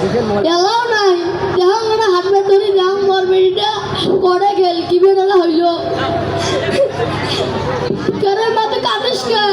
Allow নাই। দেখাও কেন হাতবে ধরি দাম মরবে এটা। করে গেল কি বেড়া হইল? কারণ মাতে কাঁদিস কা?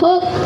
Huh?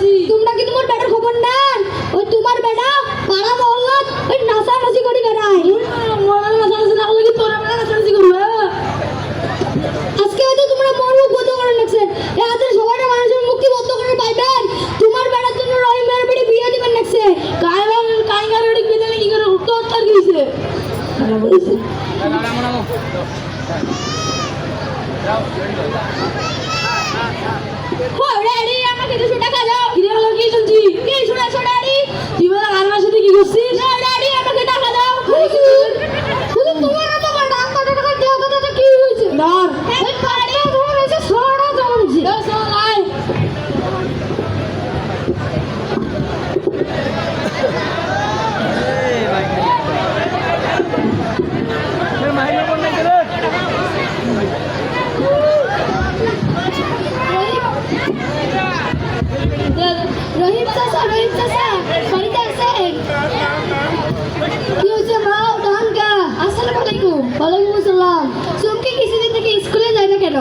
বলছি। তোমরা কি তোমার বেটার খবর নেন? ওই তোমার বেটা পাড়া মহল্লাত ওই নাচানাচি করে বেড়ায়। না কি তোরা করবে আজকে হয়তো তোমরা করে নেছে মানুষের মুক্তি বন্ধ করে পাইবেন? তোমার বেটার জন্য বিয়ে দিবেন নেছে কি করে উত্তর উত্তর গিয়েছে I'm gonna do some কেন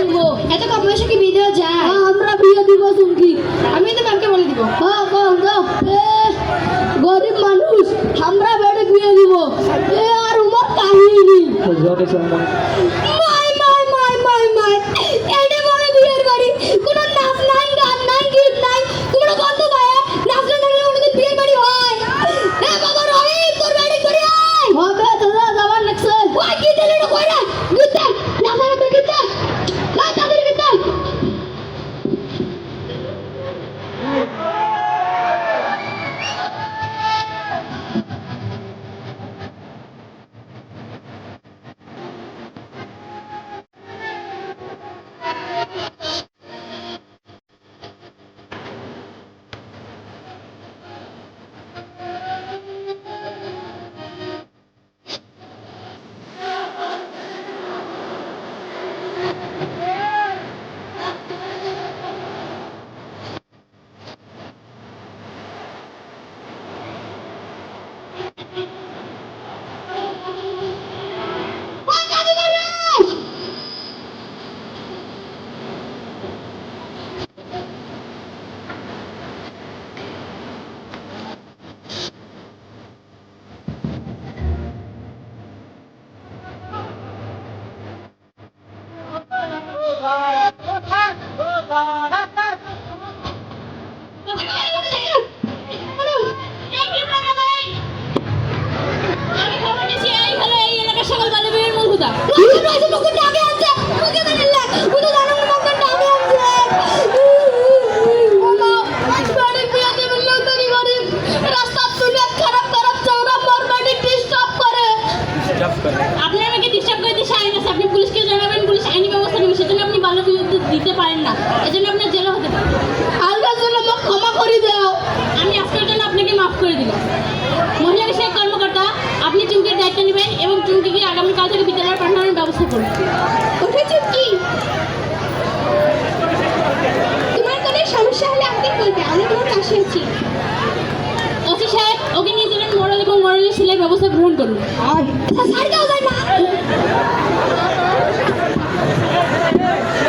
দিব এত কম কি বিয়ে যায় আমরা বিয়ে দিব চুমকি আমি তো ম্যামকে দিব হ্যাঁ কম দাও গরিব মানুষ আমরা বাড়ি দিব এ আর উমার সকল বালে বের মূল হুদা কমিটিকে আগামীকাল থেকে বিদ্যালয়ে পাঠানোর ব্যবস্থা করব ওঠে কি? তোমার কোনো সমস্যা হলে আমাকে বলবে আমি তোমার পাশে আছি। ওসি সাহেব ওকে নিয়ে চলেন মরল এবং মরলের সেলের ব্যবস্থা গ্রহণ করুন। আর স্যার দাও না